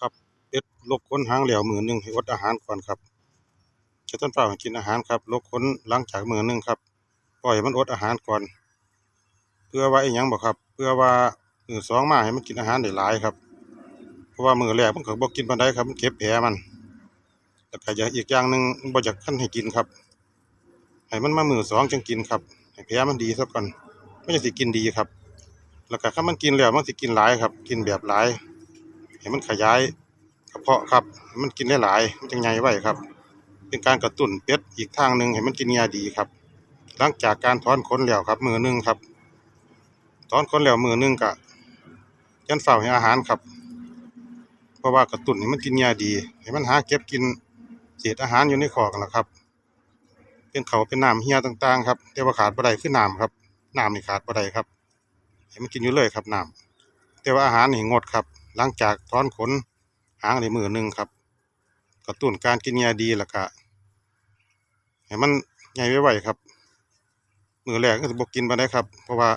ครับเป็ดลกค้นหางเหลี่ยวมือหนึ่งให้อดอาหารก่อนครับจะต้นเปล่าให้กินอาหารครับลกค้นหลังจากมือหนึ่งครับปล่อยให้มันอดอาหารก่อน เพื่อว่าไอ้ยังบ่ครับ เพื่อว่ามือสองมาให้มันกินอาหารได้หลายครับ เพราะว่ามือแรกมันก็บ่กินปานใดครับมันเก็บแผลมันแล้วก็อย่าอีกอย่างหนึ่งบ่อยากคั่นให้กินครับให้มันมามือสองจังกินครับให้แผลมันดีซะก่อนไมันจะสิกินดีครับ แล้วก็ถ้ามันกินแล้วมันสิกินหลายครับ กินแบบหลาย ให้มันขยายกระเพาะครับมันกินได้หลายมันจังใหญ่ไว้ครับ เป็นการกระตุ้นเป็ดอีกทางหนึ่งให้มันกินยาดีครับ หลังจากการถอนขนแล้วครับ มือหนึงครับ ถอนขนแล้วมือหนึงกะยันเฝ้าให้อาหารครับ เพราะว่ากระตุ้นให้มันกินยาดีให้มันหาเก็บกินเศษอาหารอยู่ในคอกนั่นล่ะครับเป็นเขาเป็นน้ำเหี่ยต่างๆครับแต่ว่าขาดบ่ได้คือน้ำครับน้ำนี่ขาดบ่ได้ครับให้มันกินอยู่เลยครับน้ำแต่ว่าอาหารนี่งดครับ หลังจากถอนขนหางในมือหนึ่งครับ กระตุ้นการกินยาดีล้วก็ให้มันใหญ่ไวๆครับ มือแรกก็จะบกกินไปได้ครับ เพราะว่า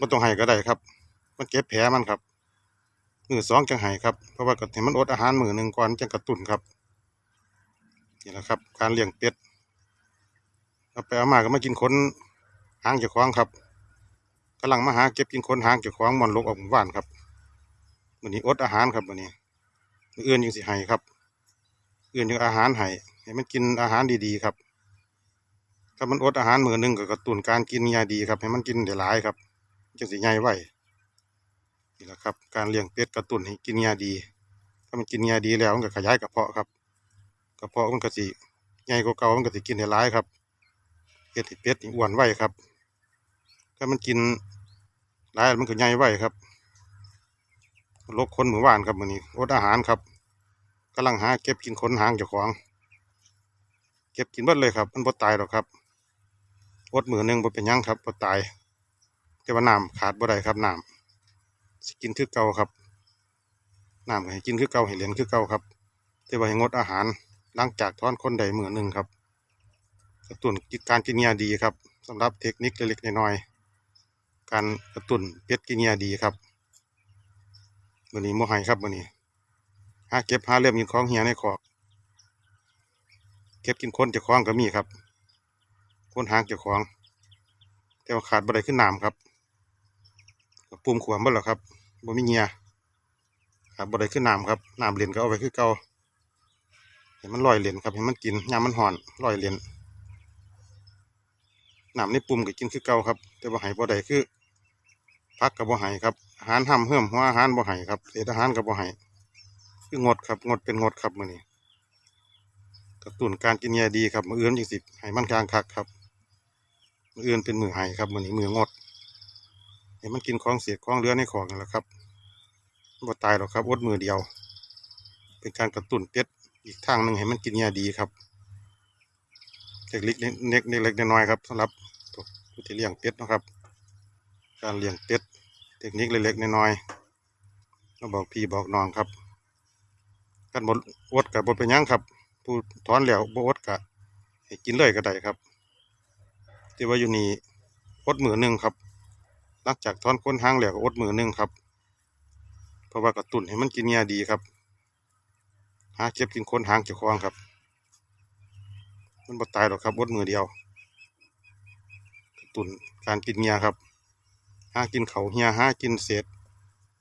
มันต้องให้ก็ได้ครับ มันเก็บแผลมันครับ มือสองจังให้ครับ เพราะว่าก็ให้มันอดอาหารมือหนึ่งก่อนจังกระตุ้นครับนี่แหละครับ การเลี้ยงเป็ดเอาไปเอามาก็มากินขนหางเจ้าของครับกำลังมาหาเก็บกินขนหางเจ้าของมันลกออกหมู่บ้านครับ วันนี้อดอาหารครับวันนี้มื้ออื่นยังสิให้ครับ เอื่นยังอาหารให้ให้มันกินอาหารดีๆครับถ้ามันอดอาหารมือหนึงก็กระตุ้นการกินยาดีครับ ให้มันกินได้หลายครับจังสิใหญ่ไวนี่แหละครับ การเลี้ยงเป็ดกระตุ้นให้กินยาดี ถ้ามันกินยาดีแล้วมันก็ขยายกระเพาะครับ กระเพาะมันก็สิใหญ่กว่าเก่ามันก็สิกินได้หลายครับเฮ็ดเป็ดนี่อ้วนไวครับ ถ้ามันกินหลายมันก็ใหญ่ไวครับ ลกคนหมู่บ้านครับมือนี้อดอาหารครับกำลังหาเก็บกินขนหางเจ้าของ เก็บกินเบิดเลยครับ มันบ่ตายหรอกครับอดมือหนึ่งบ่เป็นยังครับบ่ตายแต่ว่าน้ำขาดบ่ได้ครับน้ำสิกินคือเก่าครับน้ำก็ให้กินคือเก่าให้เหรียญคือเก่าครับแต่ว่าให้งดอาหารหลังจากถอนคนใดมือหนึ่งครับกระตุ้นการกินยาดีครับสำหรับเทคนิคเล็กๆน้อยๆการกระตุ้นเป็ดกินยาดีครับ มื้อนี้บ่ให้ครับมื้อนี้หาเก็บหาเริ่มกินของเหียในคอกเก็บกินคนเจ้าของก็มีครับคนหางเจ้าของ แต่ว่าขาดบ่ได้ขึ้นน้ำครับปุ่มขวามบ่แล้วครับบ่มีเงียขาดบ่ได้ขึ้นน้ำครับน้ำเหรียญก็เอาไว้คือเก่าให้มันลอยเหรียญครับให้มันกินยามมันห่อนลอยเหรียญน้ำในปุ่มก็กินคือเก่าครับ แต่ว่าให้บ่ได้คือ พักกับบ่ให้ครับอาหารห้ามเพิ่มหัวอาหารบ่ให้ครับเศษอาหารก็บ่ให้คืองดครับงดเป็นงดครับมือนี้กระตุ้นการกินยาดีครับมืออื่นจังสิให้มันกลางคักครับมืออื่นเป็นมือไห้ครับมือนี้มืองดให้มันกินของเสียของเรือในของนั่นแหละครับบ่ตายหรอกครับอดมือเดียว เป็นการกระตุ้นเป็ดอีกทางหนึ่งให้มันกินยาดีครับเล็กๆเล็กๆเล็กๆน้อยๆครับสำหรับผู้ที่เลี้ยงเป็ดนะครับ การเลี้ยงเป็ด เทคนิคเล็กๆน้อยๆเราบอกพี่บอกน้องครับกันบดอดกับบดเป็นยังครับ ผู้ถอนแล้วบ่อดกะให้กินเลยก็ได้ครับที่ว่าอยู่นี่อดมือหนึ่งครับหลังจากถอนค้นหางแล้วก็อดมือหนึ่งครับเพราะว่ากระตุ้นให้มันกินยาดีครับหาเก็บกินค้นหางเจ้าของครับ มันบ่ตายหรอกครับอดมือเดียว กระตุ้นการกินยาครับากินเขาเหียหากินเศษ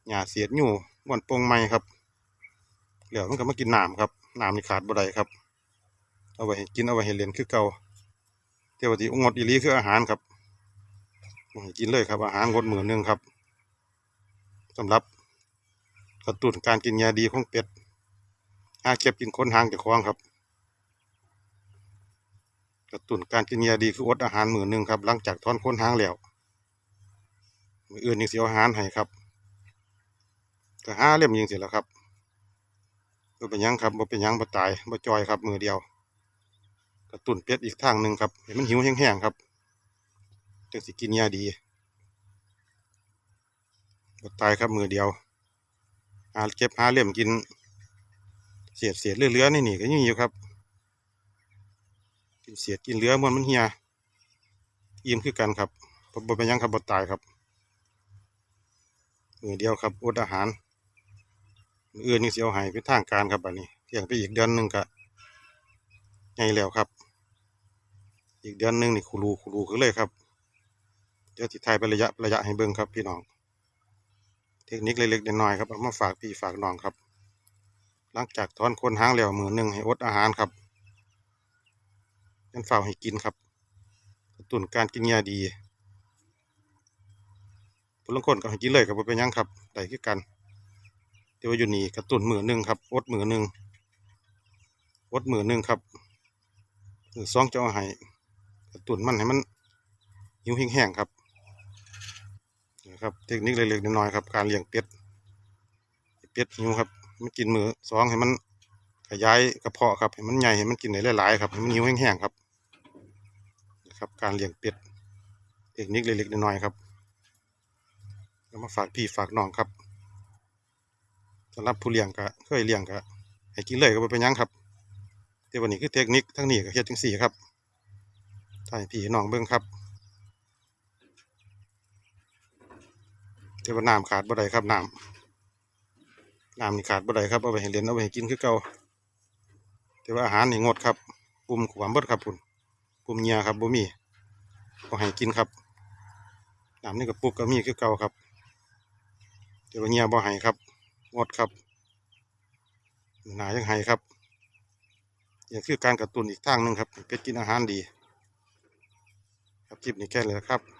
หญ้าเศษหยู่บ่อนโปงไม้ครับเหลือมันก็มากินน้ำครับน้ำนี่ขาดบ่ได้ครับ เอาไว้กินเอาไว้ให้เล่นคือเก่าแต่ว่าที่งดอีหลีคืออาหารครับกินเลยครับ อาหารงดหมื้อหนึงครับสำหรับกระตุ้นการกินยาดีของเป็ดหาเก็บกินค้นหางเจ้าของครับกระตุ้นการกินยาดีคืออดอาหารหมื้อหนึงครับ หลังจากถอนค้นหางแล้ว มืออื่นยังสิเอาหารให้ครับก็หาเล่มยิงเสร็จแล้วครับบ่เป็นยังครับบ่เป็นยังบ่ตายบ่จอยครับ มือเดียวกระตุ้นเป็ดอีกทางหนึ่งครับเห็นมันหิวแห้งๆครับจังสิกินยาดีบ่ตายครับมือเดียวหาเก็บหาเล่มกินเศษเศษเลือๆนี่นี่ก็ยังอยู่ครับ กินเศษกินเลือมันมันเหี่ยอิ่มคือกันครับบ่เป็นยังครับบ่ตายครับ มือเดียวครับอดอาหารมื้ออื่นนี่สิเอาให้เป็นทางการครับบัดนี้เลี้ยงไปอีกเดือนหนึ่งก็ใหญ่แล้วครับ อีกเดือนหนึ่งนี่คูรูคูรูขึ้นเลยครับเดี๋ยวสิถ่ายเป็นระยะระยะให้เบิ่งครับพี่น้อง เทคนิคเล็กๆน้อยๆครับเอามาฝากพี่ฝากน้องครับ หลังจากถอนคนหางแล้วมือหนึ่งให้อดอาหารครับยันเฝ้าให้กินครับกระตุ้นการกินยาดี ผู้ลงคนก็ให้กินเลยกับเป็นยังครับได้คือกันแต่ว่าอยู่นี่กระตุนมือหนึ่งครับอดมือหนึ่งอดมือหนึ่งครับมือสองจะเอาให้กระตุนมันให้มันหิวแห้งๆครับนะครับเทคนิคเล็กๆน้อยๆครับการเลี้ยงเป็ดเป็ดหิวครับมันกินมือสองให้มันขยายกระเพาะครับให้มันใหญ่ให้มันกินได้หลายๆครับให้มันหิวแห้งๆครับนะครับการเลี้ยงเป็ดเทคนิคเล็กๆน้อยๆครับ มาฝากพี่ฝากน้องครับสำหรับผู้เลี้ยงก็เคยเลี้ยงก็ให้กินเลยก็บ่เป็นยังครับแต่วันนี้คือเทคนิคทั้งนี้ก็เฮ็ดจังซี่ครับถ่ายพี่น้องเบิ่งครับแต่ว่าน้ำขาดบ่ได้ครับน้ำน้ำนี่ขาดบ่ได้ครับเอาไปให้เล่นเอาไปให้กินคือเก่าแต่ว่าอาหารนี่งดครับปุ่มขวามบดครับพุ่นปุ่มเหงียครับบ่มีบ่ให้กินครับน้ำนี่กับปุ๊กก็มีคือเก่าครับ แต่ว่าเงียบ่ให้ครับงดครับหนายังให้ครับอย่างคือการกระตุ้นอีกทางหนึ่งครับเป็ดกินอาหารดี ครับคลิปนี้แค่เลยครับ